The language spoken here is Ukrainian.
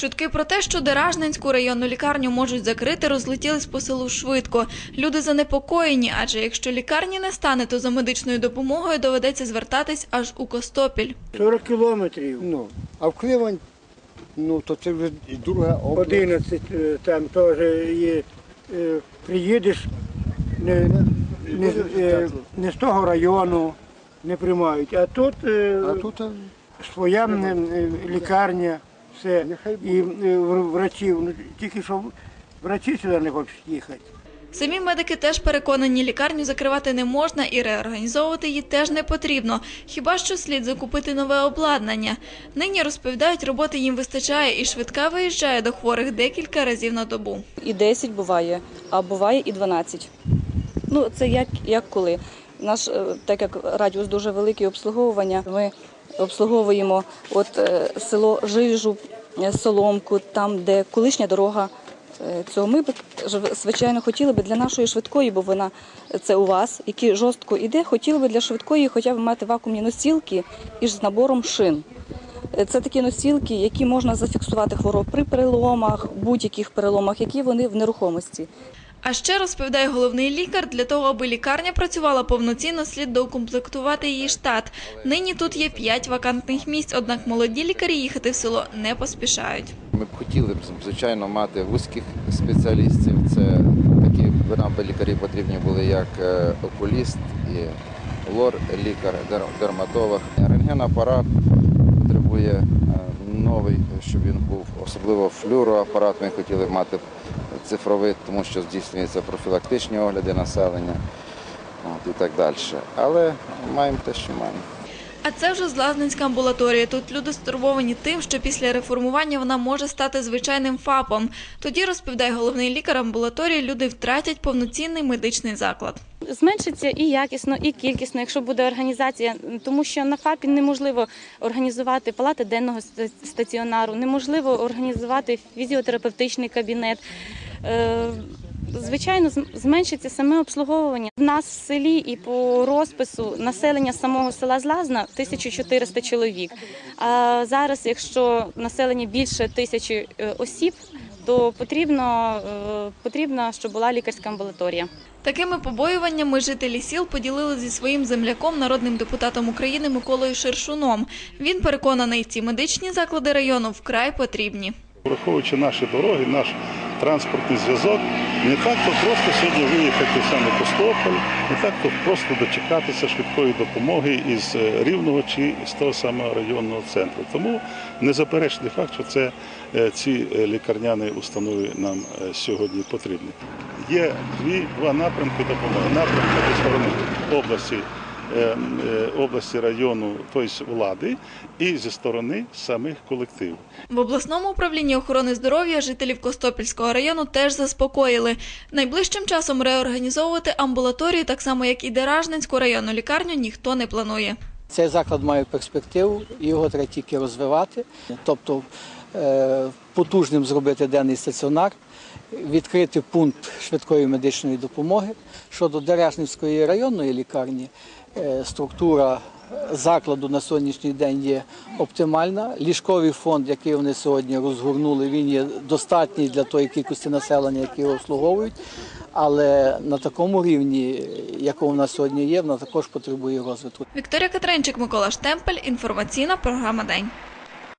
Чутки про те, що Деражненську районну лікарню можуть закрити, розлетілись по селу швидко. Люди занепокоєні, адже якщо лікарні не стане, то за медичною допомогою доведеться звертатись аж у Костопіль. 40 кілометрів. Ну, а в Кливань, ну, то це вже і друга область. 11 е, там теж є. Е, Приїдеш не, не, з- е, не з того району, не приймають. А тут, е, А тут своя лікарня, все. І е, врачів. Ну, тільки що врачі сюди не хочуть їхати. Самі медики теж переконані, лікарню закривати не можна і реорганізовувати її теж не потрібно. Хіба що слід закупити нове обладнання. Нині розповідають, роботи їм вистачає, і швидка виїжджає до хворих декілька разів на добу. і 10 буває, а буває і 12. Ну, це як, як коли. Наш, е, так як радіус дуже великий обслуговування, ми обслуговуємо от е, село Жижу, е, Соломку, там, де колишня дорога е, цього. Ми б, звичайно, хотіли би для нашої швидкої, бо вона це у вас, які жорстко йде, хотіли би для швидкої хоча б мати вакуумні носілки із набором шин. Це такі носілки, які можна зафіксувати хвороб при переломах, будь-яких переломах, які вони в нерухомості. А ще розповідає головний лікар, для того, аби лікарня працювала повноцінно, слід доукомплектувати її штат. Нині тут є 5 вакантних місць, однак молоді лікарі їхати в село не поспішають. Ми б хотіли б, звичайно, мати вузьких спеціалістів. Це такі нам би лікарі потрібні були, як е, окуліст і лор-лікар, дер- дерматолог. Рентгенапарат потребує е, новий, щоб він був, особливо флюроапарат. Ми хотіли мати цифровий, тому що здійснюються профілактичні огляди населення от, і так далі. Але маємо те, що маємо. А це вже Злазненська амбулаторія. Тут люди стурбовані тим, що після реформування вона може стати звичайним ФАПом. Тоді розповідає головний лікар амбулаторії, люди втратять повноцінний медичний заклад. Зменшиться і якісно, і кількісно, якщо буде організація, тому що на ФАПі неможливо організувати палати денного стаціонару, неможливо організувати фізіотерапевтичний кабінет. Е, Звичайно, зменшиться саме обслуговування. В нас в селі і по розпису населення самого села Злазна 1400 чоловік. А зараз, якщо населення більше тисячі е, осіб, то потрібно, е, потрібно, щоб була лікарська амбулаторія. Такими побоюваннями жителі сіл поділили зі своїм земляком, народним депутатом України Миколою Шершуном. Він переконаний, ці медичні заклади району вкрай потрібні. Враховуючи наші дороги, наш транспортний зв'язок, не так то просто сьогодні виїхати в Костополь, не так то просто дочекатися швидкої допомоги із е, Рівного чи з того самого районного центру. Тому незаперечний факт, що це е, ці е, лікарняні установи нам сьогодні потрібні. Є дві два напрямки допомоги. Напрямки зі сторони області. Е, е, Області району, тобто влади, і зі сторони самих колективів. В обласному управлінні охорони здоров'я жителів Костопільського району теж заспокоїли. Найближчим часом реорганізовувати амбулаторію, так само як і Деражненську районну лікарню, ніхто не планує. Цей заклад має перспективу, його треба тільки розвивати, тобто е, потужним зробити денний стаціонар, відкрити пункт швидкої медичної допомоги. Щодо Дережнівської районної лікарні, е, структура закладу на сьогоднішній день є оптимальна. Ліжковий фонд, який вони сьогодні розгорнули, він є достатній для тої кількості населення, які його обслуговують. Але на такому рівні, якого в нас сьогодні є, вона також потребує розвитку. Вікторія Катринчик, Микола Штемпель, інформаційна програма День.